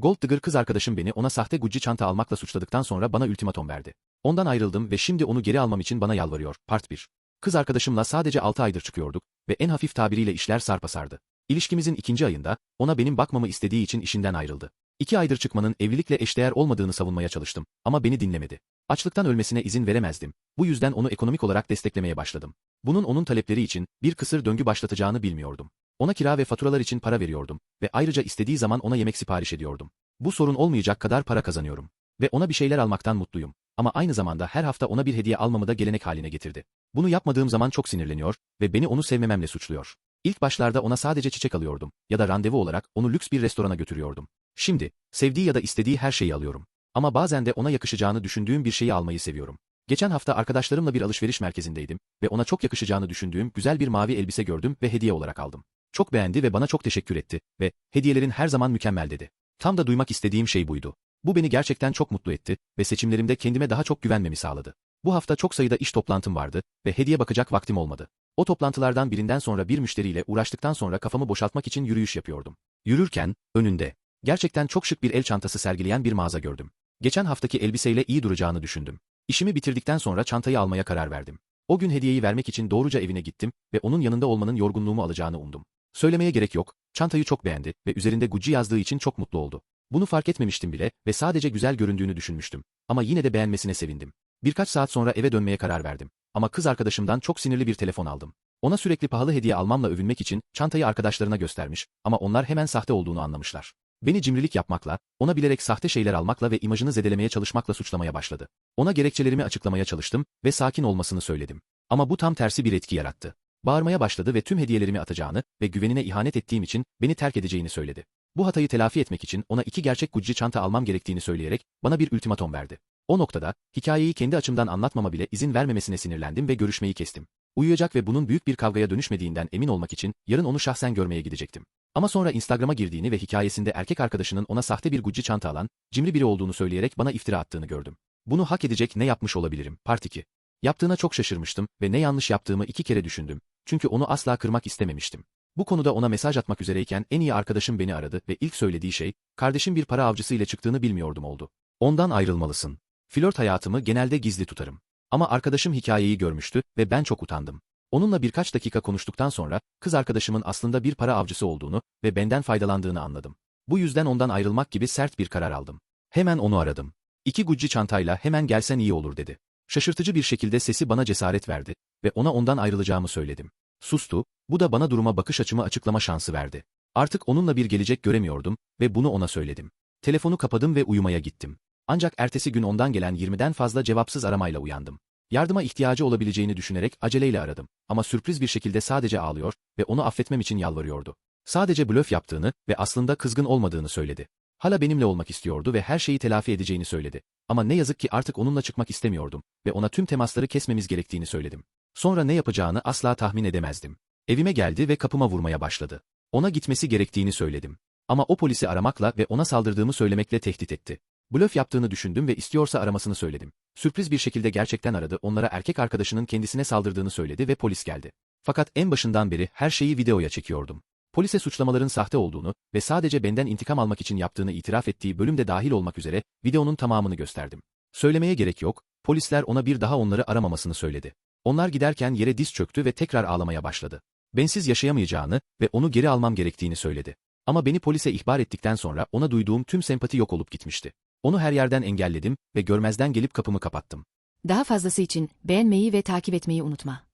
Gold Digger kız arkadaşım beni ona sahte Gucci çanta almakla suçladıktan sonra bana ultimatom verdi. Ondan ayrıldım ve şimdi onu geri almam için bana yalvarıyor. Part 1. Kız arkadaşımla sadece 6 aydır çıkıyorduk ve en hafif tabiriyle işler sarpa sardı. İlişkimizin ikinci ayında ona benim bakmamı istediği için işinden ayrıldı. İki aydır çıkmanın evlilikle eşdeğer olmadığını savunmaya çalıştım ama beni dinlemedi. Açlıktan ölmesine izin veremezdim. Bu yüzden onu ekonomik olarak desteklemeye başladım. Bunun onun talepleri için bir kısır döngü başlatacağını bilmiyordum. Ona kira ve faturalar için para veriyordum ve ayrıca istediği zaman ona yemek sipariş ediyordum. Bu sorun olmayacak kadar para kazanıyorum. Ve ona bir şeyler almaktan mutluyum. Ama aynı zamanda her hafta ona bir hediye almamı da gelenek haline getirdi. Bunu yapmadığım zaman çok sinirleniyor ve beni onu sevmememle suçluyor. İlk başlarda ona sadece çiçek alıyordum ya da randevu olarak onu lüks bir restorana götürüyordum. Şimdi, sevdiği ya da istediği her şeyi alıyorum. Ama bazen de ona yakışacağını düşündüğüm bir şeyi almayı seviyorum. Geçen hafta arkadaşlarımla bir alışveriş merkezindeydim ve ona çok yakışacağını düşündüğüm güzel bir mavi elbise gördüm ve hediye olarak aldım. Çok beğendi ve bana çok teşekkür etti ve hediyelerin her zaman mükemmel dedi. Tam da duymak istediğim şey buydu. Bu beni gerçekten çok mutlu etti ve seçimlerimde kendime daha çok güvenmemi sağladı. Bu hafta çok sayıda iş toplantım vardı ve hediye bakacak vaktim olmadı. O toplantılardan birinden sonra bir müşteriyle uğraştıktan sonra kafamı boşaltmak için yürüyüş yapıyordum. Yürürken, önünde, gerçekten çok şık bir el çantası sergileyen bir mağaza gördüm. Geçen haftaki elbiseyle iyi duracağını düşündüm. İşimi bitirdikten sonra çantayı almaya karar verdim. O gün hediyeyi vermek için doğruca evine gittim ve onun yanında olmanın yorgunluğumu alacağını umdum. Söylemeye gerek yok, çantayı çok beğendi ve üzerinde Gucci yazdığı için çok mutlu oldu. Bunu fark etmemiştim bile ve sadece güzel göründüğünü düşünmüştüm. Ama yine de beğenmesine sevindim. Birkaç saat sonra eve dönmeye karar verdim. Ama kız arkadaşımdan çok sinirli bir telefon aldım. Ona sürekli pahalı hediye almamla övünmek için çantayı arkadaşlarına göstermiş ama onlar hemen sahte olduğunu anlamışlar. Beni cimrilik yapmakla, ona bilerek sahte şeyler almakla ve imajını zedelemeye çalışmakla suçlamaya başladı. Ona gerekçelerimi açıklamaya çalıştım ve sakin olmasını söyledim. Ama bu tam tersi bir etki yarattı. Bağırmaya başladı ve tüm hediyelerimi atacağını ve güvenine ihanet ettiğim için beni terk edeceğini söyledi. Bu hatayı telafi etmek için ona iki gerçek Gucci çanta almam gerektiğini söyleyerek bana bir ultimatom verdi. O noktada, hikayeyi kendi açımdan anlatmama bile izin vermemesine sinirlendim ve görüşmeyi kestim. Uyuyacak ve bunun büyük bir kavgaya dönüşmediğinden emin olmak için yarın onu şahsen görmeye gidecektim. Ama sonra Instagram'a girdiğini ve hikayesinde erkek arkadaşının ona sahte bir Gucci çanta alan, cimri biri olduğunu söyleyerek bana iftira attığını gördüm. Bunu hak edecek ne yapmış olabilirim? Part 2. Yaptığına çok şaşırmıştım ve ne yanlış yaptığımı iki kere düşündüm. Çünkü onu asla kırmak istememiştim. Bu konuda ona mesaj atmak üzereyken en iyi arkadaşım beni aradı ve ilk söylediği şey, kardeşim bir para avcısı ile çıktığını bilmiyordum oldu. Ondan ayrılmalısın. Flört hayatımı genelde gizli tutarım. Ama arkadaşım hikayeyi görmüştü ve ben çok utandım. Onunla birkaç dakika konuştuktan sonra kız arkadaşımın aslında bir para avcısı olduğunu ve benden faydalandığını anladım. Bu yüzden ondan ayrılmak gibi sert bir karar aldım. Hemen onu aradım. İki Gucci çantayla hemen gelsen iyi olur dedi. Şaşırtıcı bir şekilde sesi bana cesaret verdi ve ona ondan ayrılacağımı söyledim. Sustu, bu da bana duruma bakış açımı açıklama şansı verdi. Artık onunla bir gelecek göremiyordum ve bunu ona söyledim. Telefonu kapadım ve uyumaya gittim. Ancak ertesi gün ondan gelen 20'den fazla cevapsız aramayla uyandım. Yardıma ihtiyacı olabileceğini düşünerek aceleyle aradım. Ama sürpriz bir şekilde sadece ağlıyor ve onu affetmem için yalvarıyordu. Sadece blöf yaptığını ve aslında kızgın olmadığını söyledi. Hala benimle olmak istiyordu ve her şeyi telafi edeceğini söyledi. Ama ne yazık ki artık onunla çıkmak istemiyordum ve ona tüm temasları kesmemiz gerektiğini söyledim. Sonra ne yapacağını asla tahmin edemezdim. Evime geldi ve kapıma vurmaya başladı. Ona gitmesi gerektiğini söyledim. Ama o polisi aramakla ve ona saldırdığımı söylemekle tehdit etti. Blöf yaptığını düşündüm ve istiyorsa aramasını söyledim. Sürpriz bir şekilde gerçekten aradı, onlara erkek arkadaşının kendisine saldırdığını söyledi ve polis geldi. Fakat en başından beri her şeyi videoya çekiyordum. Polise suçlamaların sahte olduğunu ve sadece benden intikam almak için yaptığını itiraf ettiği bölümde dahil olmak üzere videonun tamamını gösterdim. Söylemeye gerek yok, polisler ona bir daha onları aramamasını söyledi. Onlar giderken yere diz çöktü ve tekrar ağlamaya başladı. Bensiz yaşayamayacağını ve onu geri almam gerektiğini söyledi. Ama beni polise ihbar ettikten sonra ona duyduğum tüm sempati yok olup gitmişti. Onu her yerden engelledim ve görmezden gelip kapımı kapattım. Daha fazlası için beğenmeyi ve takip etmeyi unutma.